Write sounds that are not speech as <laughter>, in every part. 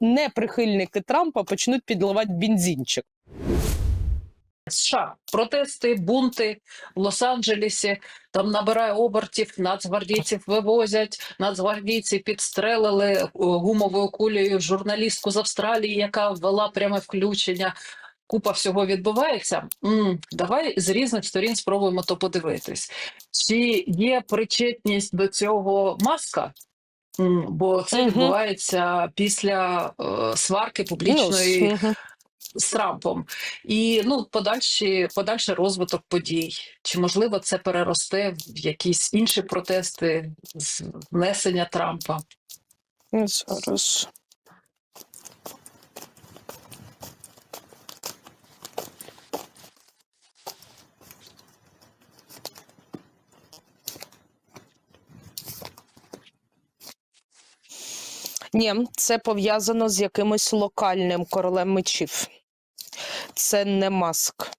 неприхильники Трампа почнуть підливати бензинчик. США протести, бунти в Лос-Анджелесі. Там набирає обертів, нацгвардійців вивозять. Нацгвардійці підстрелили е, гумовою кулею журналістку з Австралії, яка ввела пряме включення. Купа всього відбувається. м давай з різних сторін спробуємо то подивитись. Чи є причетність до цього маска? Бо це відбувається після е, сварки публічної Ну, з Трампом, і ну подальші подальший розвиток подій. Чи можливо це переросте в якісь інші протести з внесення Трампа? Зараз. Ні, це пов'язано з якимось локальним королем мечів. Це не маск.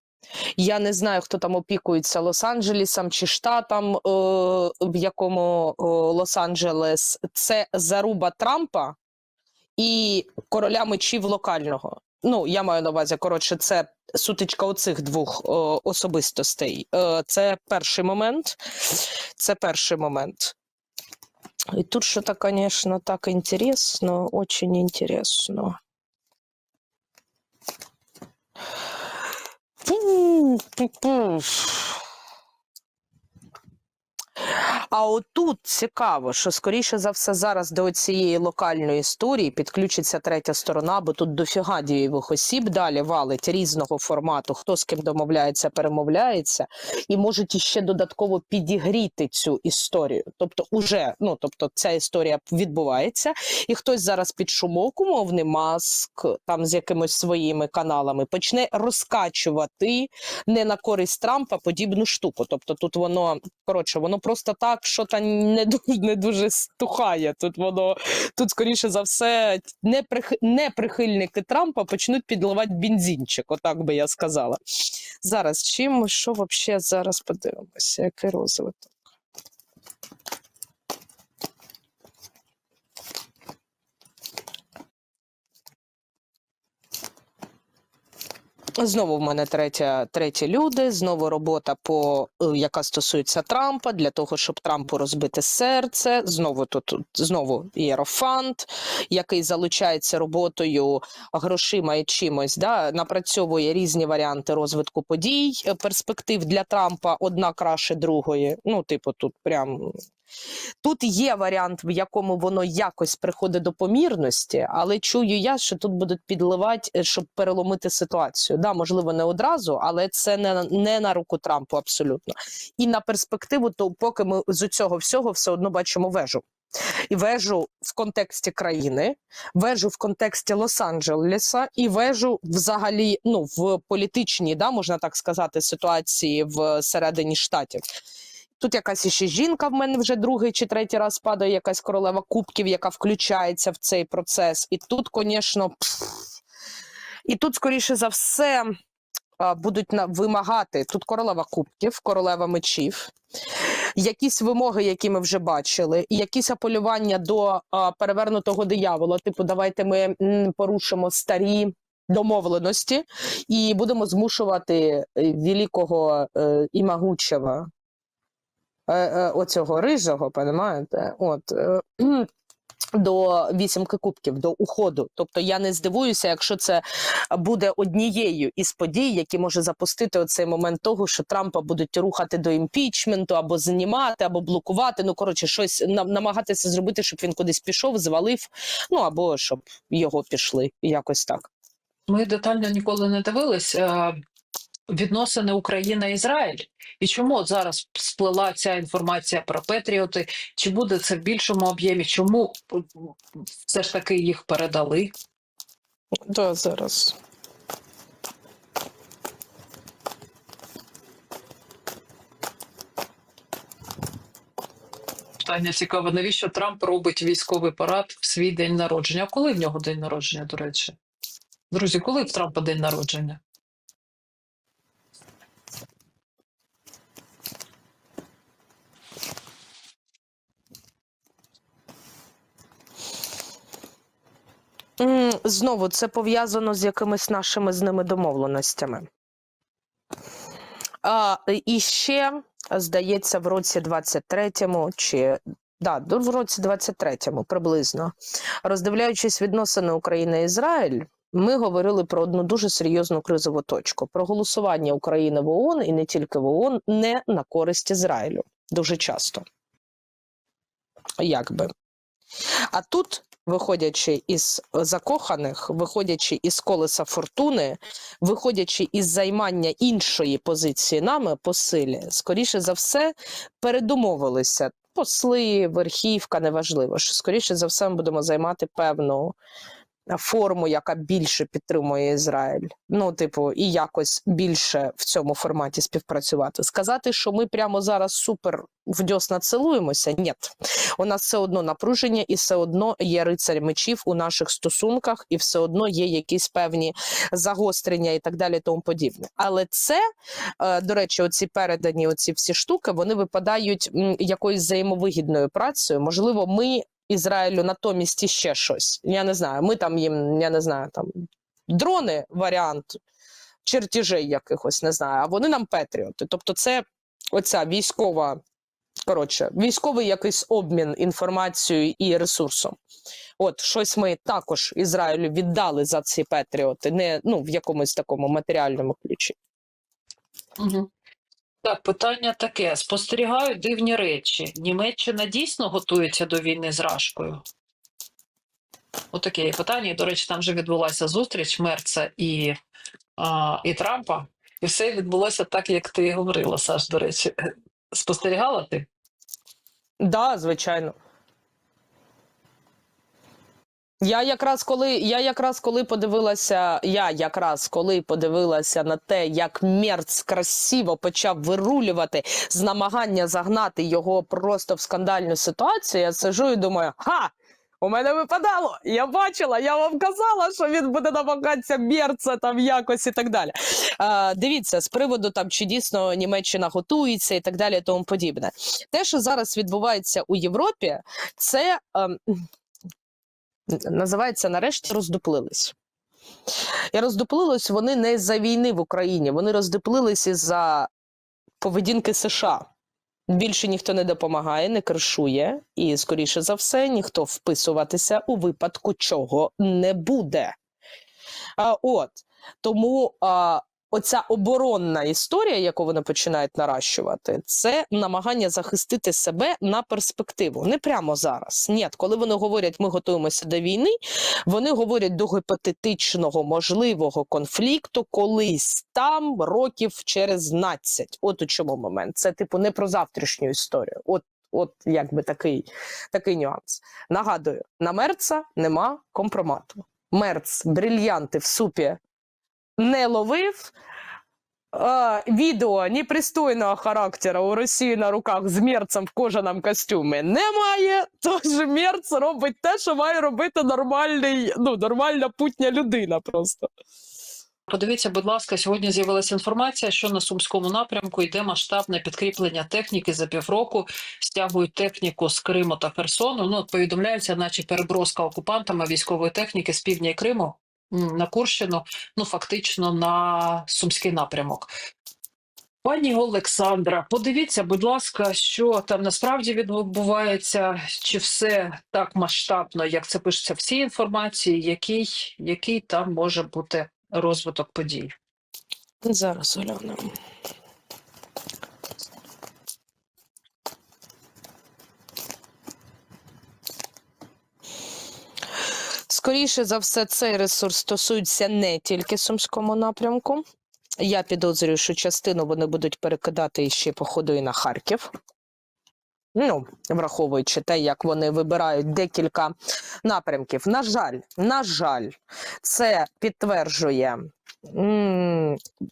Я не знаю, хто там опікується Лос-Анджелесом чи штатом, е, в якому е, Лос-Анджелес. Це заруба Трампа і короля мечів локального. Ну, я маю на увазі, коротше, це сутичка оцих двох е, особистостей. Е, це перший момент. Це перший момент. І тут що-то, звісно, так інтересно, очень інтересно. А отут цікаво, що скоріше за все зараз до цієї локальної історії підключиться третя сторона, бо тут дофіга дієвих осіб далі валить різного формату, хто з ким домовляється, перемовляється, і можуть іще додатково підігріти цю історію. Тобто, уже ну тобто, ця історія відбувається, і хтось зараз під шумок, умовний маск там з якимись своїми каналами почне розкачувати не на користь Трампа подібну штуку. Тобто тут воно коротше, воно просто так, що та не дуже не дуже стухає. Тут воно тут, скоріше за все, неприх... неприхильники Трампа почнуть підливати бензинчик, отак би я сказала. Зараз чим що взагалі зараз подивимося, який розвиток. Знову в мене третя, треті люди, знову робота, по, е, яка стосується Трампа, для того, щоб Трампу розбити серце. Знову тут знову єрофант, який залучається роботою, грошима і чимось, да, напрацьовує різні варіанти розвитку подій, е, перспектив для Трампа одна краще другої. Ну, типу, тут прям Тут є варіант, в якому воно якось приходить до помірності, але чую я, що тут будуть підливати, е, щоб переломити ситуацію. Да, можливо, не одразу, але це не, не на руку Трампу абсолютно. І на перспективу, то поки ми з цього всього все одно бачимо вежу. І вежу в контексті країни, вежу в контексті Лос-Анджелеса і вежу взагалі ну, в політичній, да, можна так сказати, ситуації в середині штатів. Тут якась іще жінка в мене вже другий чи третій раз падає, якась королева кубків, яка включається в цей процес. І тут, звісно, і тут, скоріше за все, будуть вимагати тут королева кубків, королева мечів, якісь вимоги, які ми вже бачили, і якісь апелювання до перевернутого диявола. Типу, давайте ми порушимо старі. Домовленості і будемо змушувати е, великого е, і могучого оцього рижого, понимаєте? От. е, <clears throat> До вісімки кубків, до уходу. Тобто я не здивуюся, якщо це буде однією із подій, які може запустити оцей момент того, що Трампа будуть рухати до імпічменту, або знімати, або блокувати. Ну коротше, щось нам- намагатися зробити, щоб він кудись пішов, звалив. Ну або щоб його пішли, якось так. Ми детально ніколи не дивились е, відносини Україна-Ізраїль. І чому от зараз сплила ця інформація про Петріоти? Чи буде це в більшому об'ємі? Чому все ж таки їх передали? Да, зараз. Питання цікаве, навіщо Трамп робить військовий парад в свій день народження? А коли в нього день народження, до речі? Друзі, коли в Трампа день народження? Знову це пов'язано з якимись нашими з ними домовленостями. А, і ще, здається, в році 23-му чи да, в році 23-му приблизно, роздивляючись відносини України і Ізраїль, ми говорили про одну дуже серйозну кризову точку: про голосування України в ООН і не тільки в ООН не на користь Ізраїлю. Дуже часто. Якби. А тут, виходячи із закоханих, виходячи із колеса фортуни, виходячи із займання іншої позиції нами по силі, скоріше за все, передумовилися. Посли, верхівка, неважливо, що скоріше за все ми будемо займати певну форму, яка більше підтримує Ізраїль. Ну, типу, і якось більше в цьому форматі співпрацювати. Сказати, що ми прямо зараз супер в дьосна цілуємося, ні. У нас все одно напруження, і все одно є рицарь мечів у наших стосунках, і все одно є якісь певні загострення і так далі, тому подібне. Але це, е, до речі, оці передані, оці всі штуки, вони випадають якоюсь взаємовигідною працею. Можливо, ми Ізраїлю натомість іще щось. Я не знаю. Ми там їм, я не знаю, там дрони варіант чертежей якихось, не знаю, а вони нам патріоти. Тобто, це оця військова. Коротше, військовий якийсь обмін інформацією і ресурсом. От щось ми також Ізраїлю віддали за ці патріоти, не ну в якомусь такому матеріальному ключі. Угу. Так, питання таке: спостерігаю дивні речі. Німеччина дійсно готується до війни з Рашкою? Отаке є питання. До речі, там вже відбулася зустріч Мерца і, а, і Трампа, і все відбулося так, як ти говорила, Саш. До речі, спостерігала ти? Да, звичайно. Я якраз коли я якраз коли подивилася, я якраз коли подивилася на те, як Мерц красиво почав вирулювати з намагання загнати його просто в скандальну ситуацію, я сижу і думаю, ха! У мене випадало, я бачила, я вам казала, що він буде намагатися Мерца там якось і так далі. А, дивіться, з приводу там, чи дійсно Німеччина готується і так далі, тому подібне. Те, що зараз відбувається у Європі, це ем, називається нарешті роздуплились. І роздуплились вони не за війни в Україні, вони роздуплились із-за поведінки США. Більше ніхто не допомагає, не кришує, і, скоріше за все, ніхто вписуватися у випадку чого не буде. А, от тому а, оця оборонна історія, яку вони починають наращувати, це намагання захистити себе на перспективу. Не прямо зараз. Ні, коли вони говорять, ми готуємося до війни, вони говорять до гіпотетичного можливого конфлікту колись там років через 12. От у чому момент. Це типу не про завтрашню історію. От. От якби такий, такий нюанс. Нагадую, на Мерца нема компромату. Мерц брильянти в супі не ловив. Відео непристойного характеру у Росії на руках з мерцем в кожаному костюмі немає. Тож мерц робить те, що має робити нормальний, ну, нормальна путня людина просто. Подивіться, будь ласка, сьогодні з'явилася інформація, що на сумському напрямку йде масштабне підкріплення техніки за півроку. Стягують техніку з Криму та Херсону. Ну повідомляється, наче переброска окупантами військової техніки з півдня Криму на Курщину, ну фактично на сумський напрямок. Пані Олександра, подивіться, будь ласка, що там насправді відбувається, чи все так масштабно, як це пишеться в цій інформації, який, який там може бути розвиток подій. Зараз глянемо. Скоріше за все, цей ресурс стосується не тільки Сумському напрямку. Я підозрюю, що частину вони будуть перекидати ще, походу, і на Харків. Ну, враховуючи те, як вони вибирають декілька напрямків. На жаль, на жаль, це підтверджує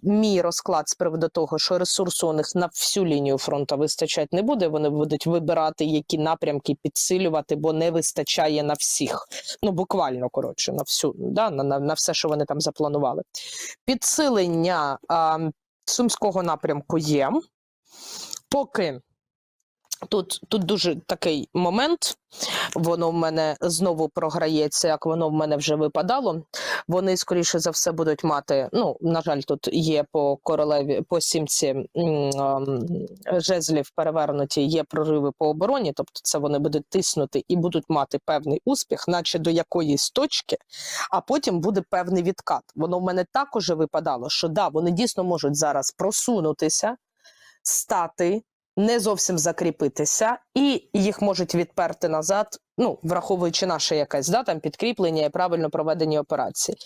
мій розклад з приводу того, що ресурсу у них на всю лінію фронту вистачати не буде. Вони будуть вибирати, які напрямки підсилювати, бо не вистачає на всіх. Ну, буквально коротше, на всю да, на, на, на все, що вони там запланували. Підсилення а, сумського напрямку є. Поки Тут, тут дуже такий момент, воно в мене знову програється, як воно в мене вже випадало. Вони, скоріше за все, будуть мати. Ну, на жаль, тут є по королеві, по сімці ем, жезлів перевернуті, є прориви по обороні, тобто це вони будуть тиснути і будуть мати певний успіх, наче до якоїсь точки, а потім буде певний відкат. Воно в мене також випадало, що да, вони дійсно можуть зараз просунутися, стати не зовсім закріпитися, і їх можуть відперти назад, ну, враховуючи наше якесь да, там, підкріплення і правильно проведені операції.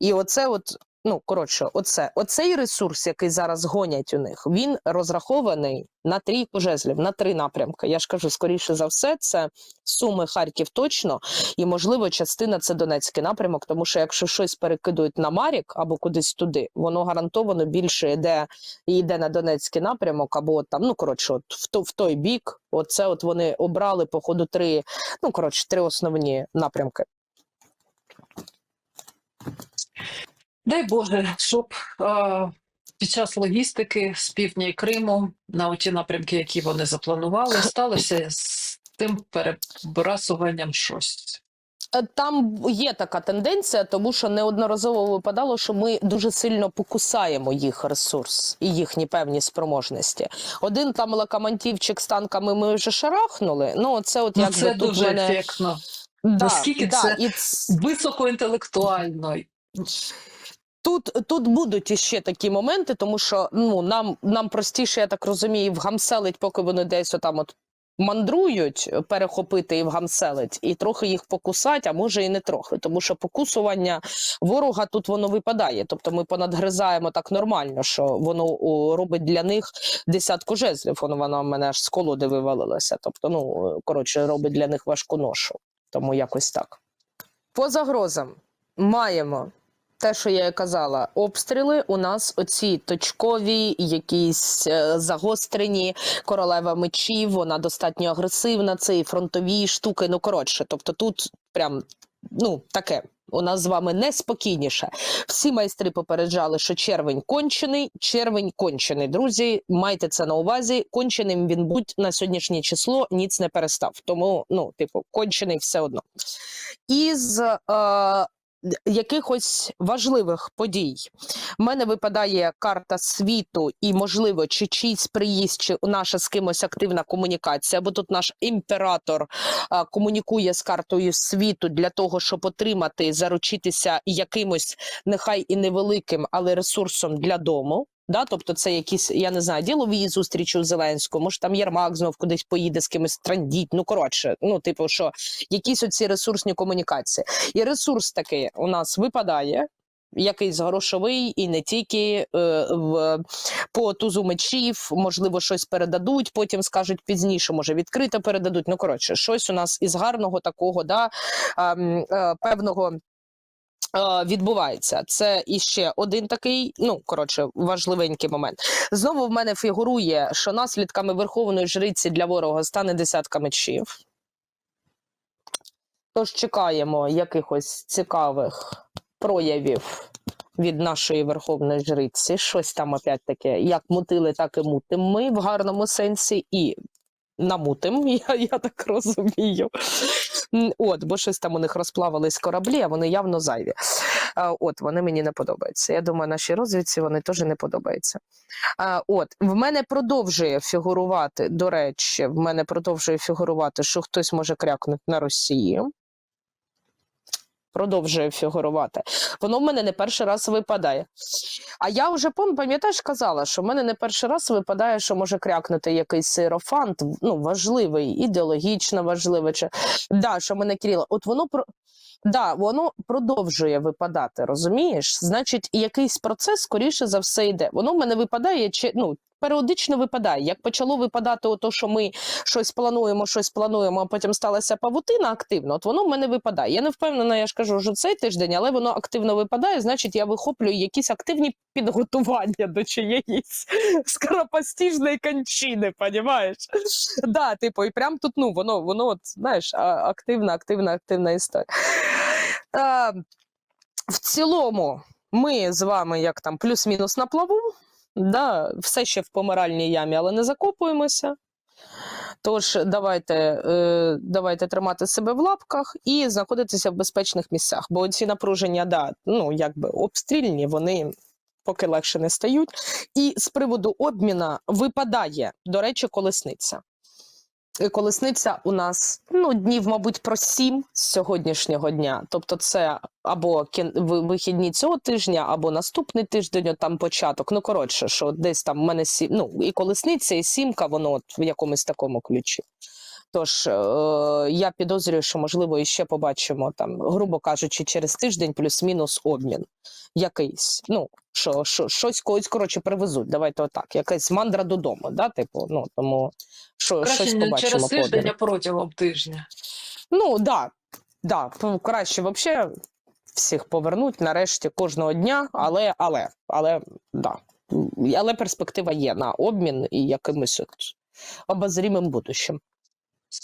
І оце, от, ну, коротше, оце, оцей ресурс, який зараз гонять у них, він розрахований на трійку жезлів, на три напрямки. Я ж кажу, скоріше за все, це Суми, Харків точно, і, можливо, частина це Донецький напрямок, тому що якщо щось перекидують на Марік або кудись туди, воно гарантовано більше йде йде на Донецький напрямок, або там, ну коротше, от в, то, в той бік. Оце от вони обрали по ходу три, ну коротше, три основні напрямки. Дай Боже, щоб е, під час логістики з півдня і Криму на ті напрямки, які вони запланували, сталося з тим перебрасуванням щось. Е, Там є така тенденція, тому що неодноразово випадало, що ми дуже сильно покусаємо їх ресурс і їхні певні спроможності. Один там локомантівчик з танками ми вже шарахнули. Ну це от Ну, якби це дуже мене... ефектно, да, Наскільки да, це і високоінтелектуально. Тут, тут будуть іще такі моменти, тому що ну нам, нам простіше, я так розумію, вгамселить, поки вони десь отам от мандрують, перехопити і вгамселить, і трохи їх покусать, а може і не трохи, тому що покусування ворога тут воно випадає. Тобто ми понадгризаємо так нормально, що воно робить для них десятку жезлів. Воно воно в мене аж з колоди вивалилося. Тобто, ну коротше, робить для них важку ношу. Тому якось так. По загрозам маємо те, що я казала, обстріли у нас оці точкові, якісь е, загострені, королева мечів, вона достатньо агресивна, це і фронтові штуки. Ну коротше, тобто тут прям ну таке. У нас з вами неспокійніше. Всі майстри попереджали, що червень кончений, червень кончений. Друзі, майте це на увазі. Конченим він будь на сьогоднішнє число ніц не перестав. Тому, ну, типу, кончений все одно. Із е, якихось важливих подій. У мене випадає карта світу, і, можливо, чи чийсь приїзд, чи наша з кимось активна комунікація, бо тут наш імператор а, комунікує з картою світу для того, щоб отримати, заручитися якимось, нехай і невеликим, але ресурсом для дому. Да, тобто це якісь, я не знаю, ділові зустрічі у Зеленського, може там Єрмак знов кудись поїде з кимось трандіть. Ну коротше, ну типу, що якісь оці ресурсні комунікації. І ресурс такий у нас випадає. Якийсь грошовий і не тільки е, в, по тузу мечів, можливо, щось передадуть, потім скажуть пізніше, може відкрито передадуть. Ну коротше, щось у нас із гарного такого, да, ем, е, певного. Е, Відбувається це іще один такий, ну коротше, важливенький момент. Знову в мене фігурує, що наслідками верховної жриці для ворога стане десятка мечів. Тож чекаємо якихось цікавих проявів від нашої верховної жриці. Щось там опять таке, як мутили, так і мутим ми в гарному сенсі, і намутим, <laughs> я, я так розумію. От, бо щось там у них розплавились кораблі, а вони явно зайві. От, вони мені не подобаються. Я думаю, нашій розвідці вони теж не подобаються. От, в мене продовжує фігурувати, до речі, в мене продовжує фігурувати, що хтось може крякнути на Росії. Продовжує фігурувати. Воно в мене не перший раз випадає. А я вже пам- пам'ятаєш, казала, що в мене не перший раз випадає, що може крякнути якийсь сирофант, ну важливий, ідеологічно важливий. Чи да, що мене кріло. от воно про. Да, воно продовжує випадати, розумієш? Значить, якийсь процес, скоріше за все, йде. Воно в мене випадає, чи ну періодично випадає. Як почало випадати, ото, що ми щось плануємо, щось плануємо, а потім сталася павутина активно, от воно в мене випадає. Я не впевнена, я ж кажу, що цей тиждень, але воно активно випадає, значить, я вихоплюю якісь активні підготування до чиєїсь скоропостіжної кончини, понімаєш? Да, типу, і прям тут, ну, воно, воно, от, знаєш, активна, активна, активна історія. Е, в цілому, ми з вами як там плюс-мінус на плаву. Да, все ще в помиральній ямі, але не закопуємося. Тож давайте, е, давайте тримати себе в лапках і знаходитися в безпечних місцях. Бо ці напруження, да, ну якби обстрільні, вони поки легше не стають. І з приводу обміна випадає, до речі, колесниця. І Колесниця у нас ну днів, мабуть, про сім з сьогоднішнього дня. Тобто, це або вихідні цього тижня, або наступний тиждень, там початок. Ну коротше, що десь там в мене сім. Ну і колесниця, і сімка, воно от в якомусь такому ключі. Тож е, я підозрюю, що можливо іще побачимо там, грубо кажучи, через тиждень плюс-мінус обмін якийсь. Ну що, що щось когось коротше привезуть. Давайте отак. Якась мандра додому. Да, типу, ну тому що щось Краще не побачимо. через тиждень, а протягом тижня. Ну да, да, краще взагалі всіх повернуть нарешті кожного дня, але, але, але, да. Але перспектива є на обмін і якимось от обозрімим будущим.